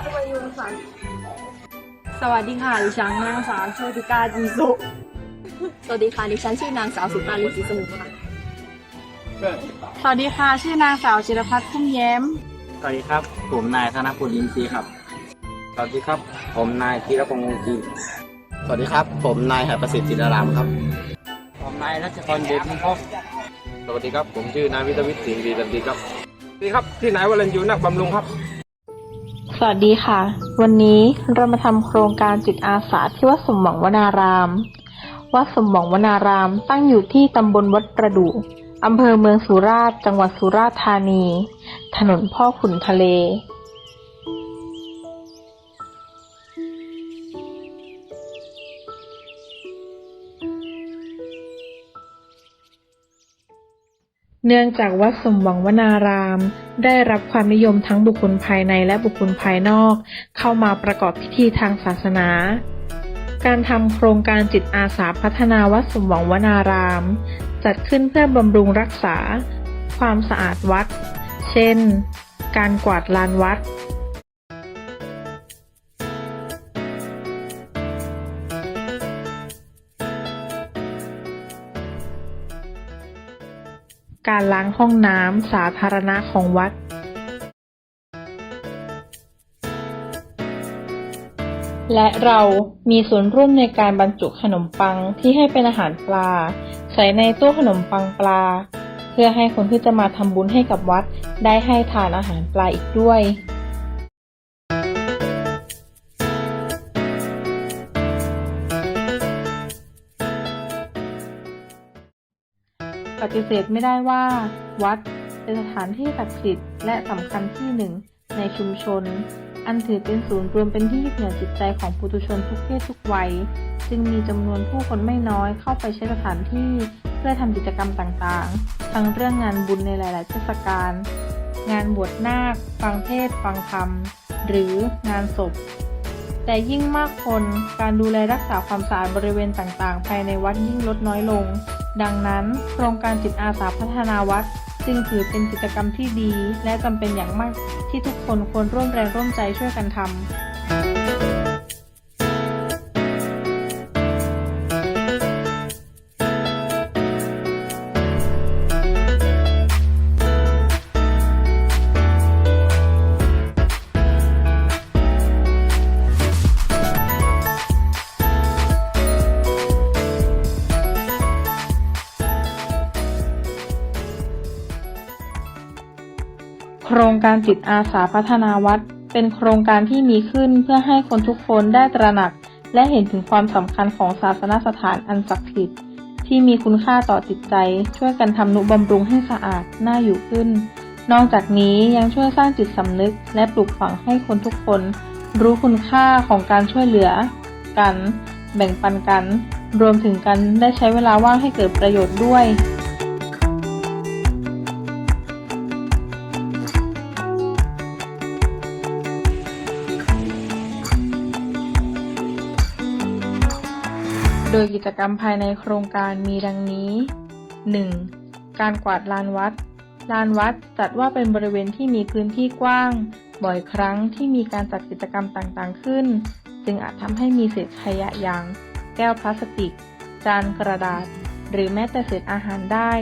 สาววานิดาพุยุงค่ะ สวัสดีค่ะ ดิฉันนางสาวโชติกาจีสุสวัสดีค่ะ ดิฉันชื่อนางสาวสุปาลีศรีสมุทรค่ะ สวัสดีค่ะ ชื่อนางสาวจิรพัฒน์พุ่มแย้ม สวัสดีครับ ผมนายธนพลอินทรีย์ครับ สวัสดีครับ ผมนายธีรพงศ์วงศ์จีสวัสดีครับ ผมนายหประสิทธิ์จิรารามครับ ผมนายรัชกรเดชพิพศ์สวัสดีครับ ผมชื่อนายวิทยวิทย์สิงห์ดีดันดีครับสวัสดีครับ ที่นายวรัญยูนักบำรุงครับ สวัสดีค่ะ วันนี้เรามาทำโครงการจิตอาสาที่วัดสมหวังวนาราม วัดสมหวังวนารามตั้งอยู่ที่ตำบลวัดประดู่อำเภอเมืองสุราษฎร์จังหวัดสุราษฎร์ธานี ถนนพ่อขุนทะเล เนื่องจากวัดสมหวังวนาราม ได้รับความนิยมทั้งบุคคลภายในและบุคคลภายนอก เข้ามาประกอบพิธีทางศาสนา การทำโครงการจิตอาสาพัฒนาวัดสมหวังวนาราม จัดขึ้นเพื่อบำรุงรักษา ความสะอาดวัด เช่น การกวาดลานวัด การล้างห้องน้ำสาธารณะของวัดและเรามีส่วนร่วมในการบรรจุขนมปังที่ให้เป็นอาหารปลา ใส่ในตู้ขนมปังปลา เพื่อให้คนที่จะมาทำบุญให้กับวัดได้ให้ทานอาหารปลาอีกด้วย ฏิเสธไม่ได้ว่า วัดเป็นสถานที่ศักดิ์สิทธิ์และสำคัญที่หนึ่งในชุมชน อันถือเป็นศูนย์รวมเป็นที่ยึดเหนี่ยวจิตใจของปุถุชนทุกเพศทุกวัย จึงมีจำนวนผู้คนไม่น้อยเข้าไปใช้สถานที่เพื่อทำกิจกรรมต่างๆ ทั้งเรื่องงานบุญในหลาย ๆ เทศกาล งานบวชนาค ฟังเทศ ฟังธรรม หรืองานศพ แต่ยิ่งมากคน การดูแลรักษาความสะอาดบริเวณต่างๆ ภายในวัดยิ่งลดน้อยลง ดังนั้น โครงการจิตอาสาพัฒนาวัดจึงถือเป็นกิจกรรมที่ดี และจำเป็นอย่างมากที่ทุกคนควรร่วมแรงร่วมใจช่วยกันทำ ครงการจิตอาสาพัฒนาวัด เป็นโครงการที่มีขึ้นเพื่อให้คนทุกคนได้ตระหนัก และเห็นถึงความสำคัญของศาสนสถานอันศักดิ์สิทธิ์ที่มีคุณค่าต่อจิตใจ ช่วยกันทำนุบำรุงให้สะอาดน่าอยู่ขึ้น นอกจากนี้ยังช่วยสร้างจิตสำนึก และปลูกฝังให้คนทุกคน รู้คุณค่าของการช่วยเหลือ กัน แบ่งปันกัน รวมถึงกันได้ใช้เวลาว่างให้เกิดประโยชน์ด้วย โดยกิจกรรมภายในโครงการมีดังนี้ 1. การกวาดลานวัด ลานวัดจัดว่าเป็นบริเวณที่มีพื้นที่กว้าง บ่อยครั้งที่มีการจัดกิจกรรมต่างๆขึ้น จึงอาจทำให้มีเศษขยะอย่าง แก้วพลาสติก จานกระดาษ หรือแม้แต่เศษอาหารได้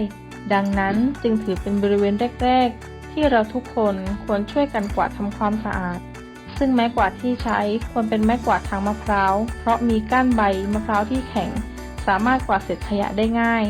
ดังนั้นจึงถือเป็นบริเวณแรก ๆ ที่เราทุกคนควรช่วยกันกวาดทำความสะอาด ซึ่งไม้กวาดที่ใช้ควรเป็นไม้กวาดทางมะพร้าว เพราะมีก้านใบมะพร้าวที่แข็ง สามารถกวาดเศษขยะได้ง่าย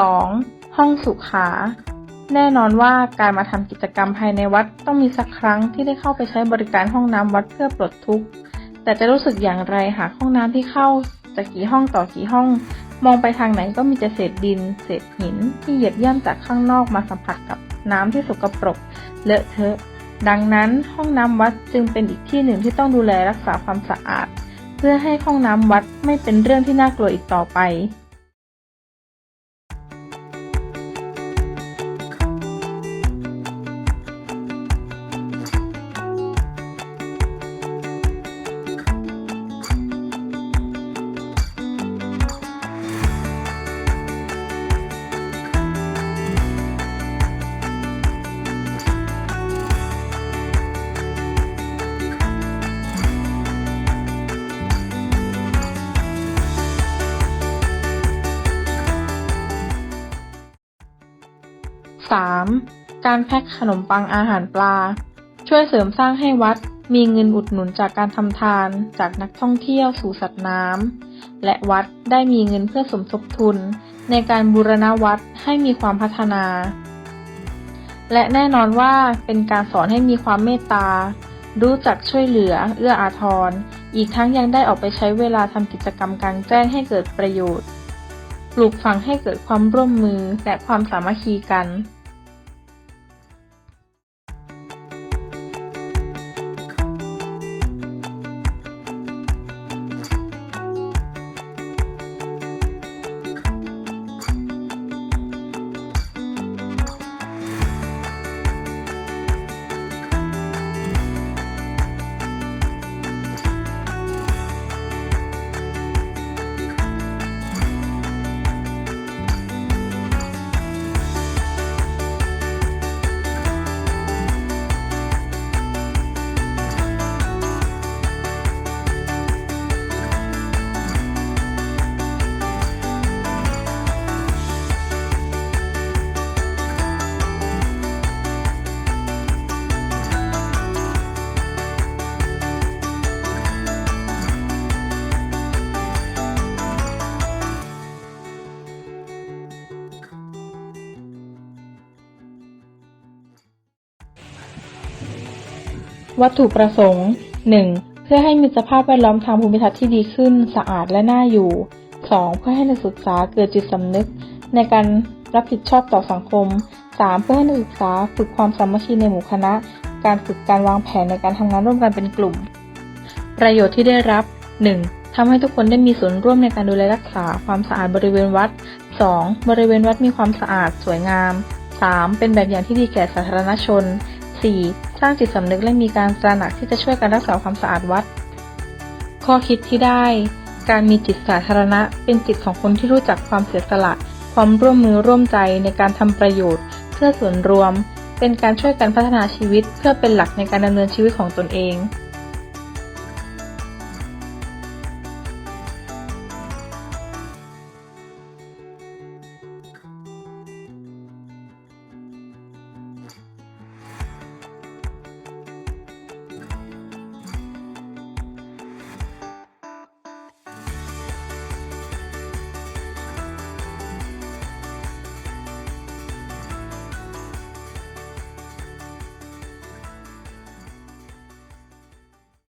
2. ห้องสุขา แน่นอนว่าการมาทำกิจกรรมภายในวัดต้องมีสักครั้งที่ได้เข้าไปใช้บริการห้องน้ำวัดเพื่อปลดทุกข์ แต่จะรู้สึกอย่างไรหากห้องน้ำที่เข้าจะกี่ห้องต่อกี่ห้อง มองไปทางไหนก็มีแต่เศษดิน เศษหิน ที่เหยียบย่ำจากข้างนอกมาสัมผัสกับน้ำที่สกปรกเลอะเทอะดังนั้นห้องน้ำวัดจึงเป็นอีกที่หนึ่งที่ต้องดูแลรักษาความสะอาด เพื่อให้ห้องน้ำวัดไม่เป็นเรื่องที่น่ากลัวอีกต่อไป 3. การแพ็คขนมปังอาหารปลา ช่วยเสริมสร้างให้วัดมีเงินอุดหนุนจากการทำทานจากนักท่องเที่ยวสู่สัตว์น้ำและวัดได้มีเงินเพื่อสมทบทุน ในการบูรณะวัดให้มีความพัฒนา และแน่นอนว่าเป็นการสอนให้มีความเมตตา รู้จักช่วยเหลือเอื้ออาทร อีกทั้งยังได้ออกไปใช้เวลาทำกิจกรรมกลางแจ้งให้เกิดประโยชน์ ปลูกฝังให้เกิดความร่วมมือและความสามัคคีกัน วัตถุประสงค์ 1. เพื่อให้มีสภาพแวดล้อมทางภูมิทัศน์ที่ดีขึ้น สะอาดและน่าอยู่ 2. เพื่อให้นักศึกษาเกิดจิตสำนึก ในการรับผิดชอบต่อสังคม 3. เพื่อให้นักศึกษาฝึกความสามัคคีในหมู่คณะ การฝึกการวางแผนในการทำงานร่วมกันเป็นกลุ่ม ประโยชน์ที่ได้รับ 1. ทำให้ทุกคนได้มีส่วนร่วมในการดูแลรักษาความสะอาดบริเวณวัด 2. บริเวณวัดมีความสะอาดสวยงาม 3. เป็นแบบอย่างที่ดีแก่สาธารณชน 4. สร้างจิตสำนึกและมีการตระหนักที่จะช่วยกันรักษาความสะอาดวัด ข้อคิดที่ได้ การมีจิตสาธารณะ เป็นจิตของคนที่รู้จักความเสียสละ ความร่วมมือร่วมใจในการทำประโยชน์ เพื่อส่วนรวม เป็นการช่วยกันพัฒนาชีวิต เพื่อเป็นหลักในการดำเนินชีวิตของตนเอง